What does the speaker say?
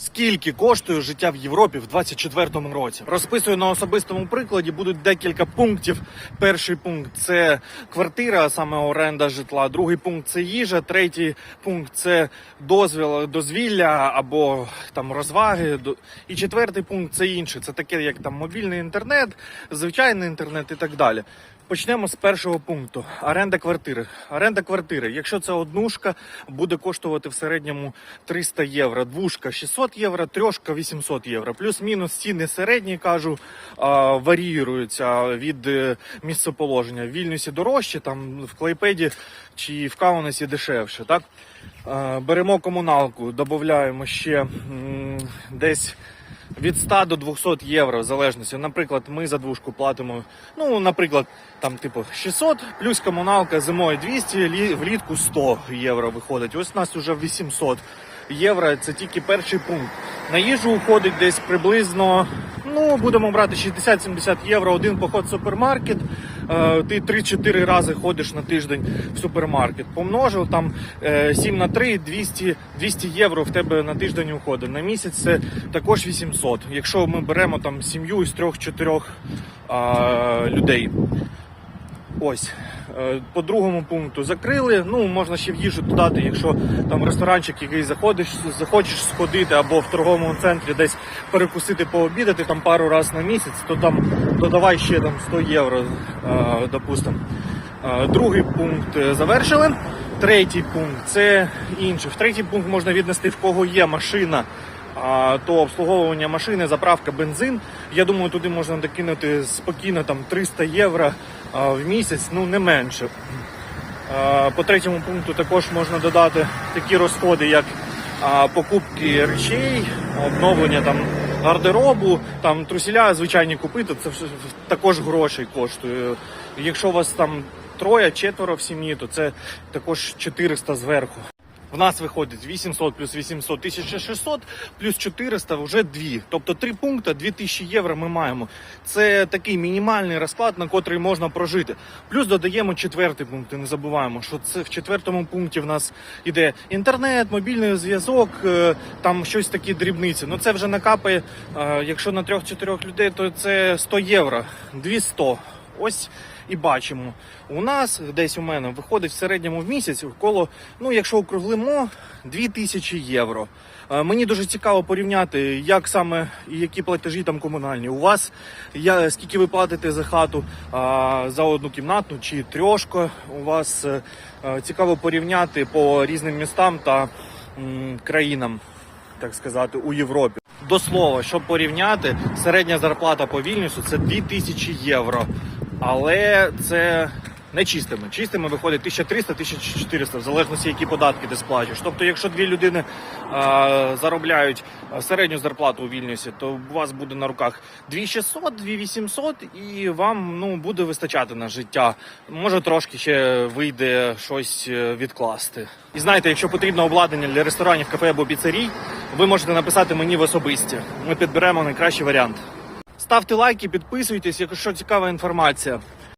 Скільки коштує життя в Європі в 24-му році? Розписую на особистому прикладі. Будуть декілька пунктів. Перший пункт це квартира, а саме оренда житла. Другий пункт це їжа. Третій пункт це дозвіл, дозвілля або там розваги. І четвертий пункт це інше. Це таке, як там мобільний інтернет, звичайний інтернет і так далі. Почнемо з першого пункту. Оренда квартири. Оренда квартири. Якщо це однушка, буде коштувати в середньому 300 євро. Двушка 600 євро, трьошка 800 євро. Плюс-мінус ціни середні, кажу, варіюються від е, місцеположення. В Вільнюсі дорожче, там в Клейпеді чи в Каунасі дешевше. Так? Беремо комуналку, додаємо ще десь від 100 до 200 євро в залежності. Наприклад, ми за двушку платимо, ну, наприклад, там, типу, 600, плюс комуналка зимою 200, лі- влітку 100 євро виходить. Ось у нас вже 800 євро. Це тільки перший пункт. На їжу уходить десь приблизно, ну, будемо брати 60-70 євро один поход в супермаркет. Е, Ти 3-4 рази ходиш на тиждень в супермаркет. Помножив там е, 7 на 3, 200, 200 євро в тебе на тиждень уходить. На місяць це також 800. Якщо ми беремо там сім'ю із 3-4 людей. Ось. Е, По другому пункту закрили. Ну, можна ще в їжу додати, якщо там ресторанчик який заходиш, захочеш сходити або в торговому центрі десь перекусити, пообідати там пару разів на місяць, то там додавай ще там 100 євро, е, допустимо. Е, Другий пункт завершили. Третій пункт це інше. В третій пункт можна віднести в кого є машина. То обслуговування машини, заправка, бензин. Я думаю, туди можна докинути спокійно там 300 євро в місяць, ну не менше. По третьому пункту також можна додати такі розходи, як покупки речей, обновлення там гардеробу, там трусіля звичайні купити, це також грошей коштує. Якщо у вас там троє, четверо в сім'ї, то це також 400 зверху. В нас виходить 800 плюс 800 1600, плюс 400 вже дві. Тобто три пункти, 2000 євро ми маємо. Це такий мінімальний розклад, на котрий можна прожити. Плюс додаємо четвертий пункт. Не забуваємо, що це в четвертому пункті в нас іде інтернет, мобільний зв'язок, е, там щось такі дрібниці. Ну це вже накапає. е, Якщо на трьох-чотирьох людей, то це 100 євро, 200. Ось і бачимо. У нас десь у мене виходить в середньому в місяць коло, ну якщо округлимо, 2000 євро. Е, Мені дуже цікаво порівняти, як саме і які платежі там комунальні. У вас я скільки ви платите за хату за одну кімнату чи трьошко. У вас е, е, цікаво порівняти по різним містам та країнам, так сказати, у Європі. До слова, щоб порівняти, середня зарплата по Вільнюсу це 2000 євро. Але це не чистими. Чистими виходить 1300-1400, в залежності, які податки ти сплачуєш. Тобто, якщо дві людини а, заробляють середню зарплату у Вільнюсі, то у вас буде на руках 2600, 2800 і вам ну, буде вистачати на життя. Може трошки ще вийде щось е, відкласти. І знаєте, якщо потрібно обладнання для ресторанів, кафе або піцерій, ви можете написати мені в особисті. Ми підберемо найкращий варіант. Ставте лайки, підписуйтесь, якщо цікава інформація.